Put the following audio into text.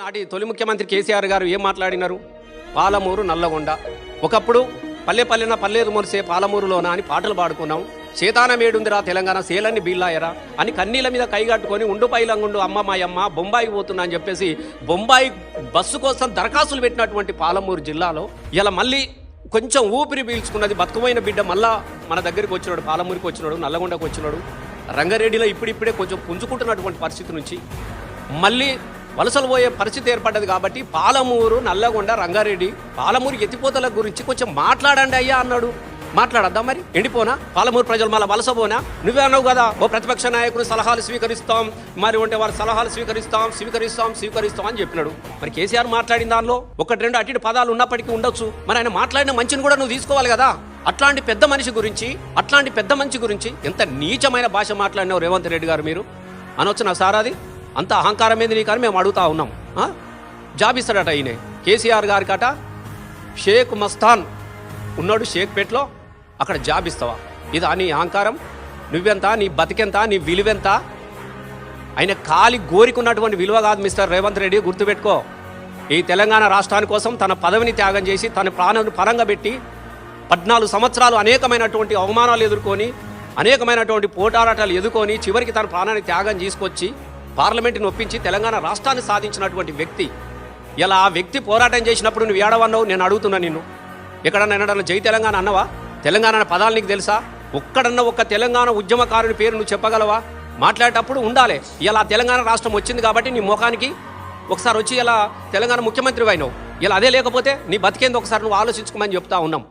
నాటి తొలి ముఖ్యమంత్రి కేసీఆర్ గారు ఏం మాట్లాడినారు? పాలమూరు నల్లగొండ. ఒకప్పుడు పల్లె పల్లెన పల్లెరు మురిసే పాలమూరులోన అని పాటలు పాడుకున్నాం. శేతానమేడుందిరా తెలంగాణ సేలన్ని బీళ్ళాయరా అని కన్నీల మీద కైగట్టుకొని ఉండు పైలంగుండు అమ్మ మాయమ్మ బొంబాయి పోతున్నా అని చెప్పేసి బొంబాయి బస్సు కోసం దరఖాస్తులు పెట్టినటువంటి పాలమూరు జిల్లాలో ఇలా మళ్ళీ కొంచెం ఊపిరి పీల్చుకున్నది బతుకమైన బిడ్డ మళ్ళా మన దగ్గరికి వచ్చినాడు పాలమూరికి వచ్చినాడు నల్లగొండకు వచ్చినాడు. రంగారెడ్డిలో ఇప్పుడిప్పుడే కొంచెం పుంజుకుంటున్నటువంటి పరిస్థితి నుంచి మళ్ళీ వలసలు పోయే పరిస్థితి ఏర్పడ్డది కాబట్టి పాలమూరు నల్లగొండ రంగారెడ్డి పాలమూరు ఎత్తిపోతల గురించి కొంచెం మాట్లాడండి అయ్యా అన్నాడు. మాట్లాడద్దా మరి? ఎండిపోనా? పాలమూరు ప్రజలు మళ్ళీ వలస పోనా నువ్వే అన్నావు కదా ఓ ప్రతిపక్ష నాయకుడు సలహాలు స్వీకరిస్తాం మరి ఉంటే వారి సలహాలు స్వీకరిస్తాం స్వీకరిస్తాం స్వీకరిస్తాం అని చెప్పినాడు. మరి కేసీఆర్ మాట్లాడిన దానిలో ఒకటి రెండు అటు పదాలు ఉన్నప్పటికీ ఉండొచ్చు. మరి ఆయన మాట్లాడిన మంచిని కూడా నువ్వు తీసుకోవాలి కదా. అట్లాంటి పెద్ద మనిషి గురించి అట్లాంటి పెద్ద మనిషి గురించి ఎంత నీచమైన భాష మాట్లాడినావు రేవంత్ రెడ్డి గారు మీరు? అనొచ్చు నా సారాది అంత అహంకారం ఏంది నీకని మేము అడుగుతా ఉన్నాం. జాబ్ ఇస్తాడట ఈయన. కేసీఆర్ గారికి అట షేక్ మస్తాన్ ఉన్నాడు షేక్పేట్లో అక్కడ జాబ్ ఇస్తావా? ఇదా నీ అహంకారం? నువ్వెంత? నీ బతికెంత? నీ విలువెంత? ఆయన కాలి గోరికున్నటువంటి విలువ కాదు మిస్టర్ రేవంత్ రెడ్డి గుర్తుపెట్టుకో. ఈ తెలంగాణ రాష్ట్రాని కోసం తన పదవిని త్యాగం చేసి తన ప్రాణాన్ని పరంగా పెట్టి పద్నాలుగు సంవత్సరాలు అనేకమైనటువంటి అవమానాలు ఎదుర్కొని అనేకమైనటువంటి పోటారాటాలు ఎదుర్కొని చివరికి తన ప్రాణాన్ని త్యాగం తీసుకొచ్చి పార్లమెంటుని ఒప్పించి తెలంగాణ రాష్ట్రాన్ని సాధించినటువంటి వ్యక్తి. ఇలా ఆ వ్యక్తి పోరాటం చేసినప్పుడు నువ్వు ఏడవన్నావు? నేను అడుగుతున్నా నిన్ను. ఎక్కడన్నా ఎన్నడన్నా జై తెలంగాణ అన్నవా? తెలంగాణ పదాలు నీకు తెలుసా? ఒక్కడన్నా ఒక్క తెలంగాణ ఉద్యమకారుని పేరు నువ్వు చెప్పగలవా? మాట్లాడేటప్పుడు ఉండాలి. ఇలా తెలంగాణ రాష్ట్రం వచ్చింది కాబట్టి నీ ముఖానికి ఒకసారి వచ్చి ఇలా తెలంగాణ ముఖ్యమంత్రి అయినావు. ఇలా అదే లేకపోతే నీ బతికేంది ఒకసారి నువ్వు ఆలోచించుకోమని చెప్తా ఉన్నాం.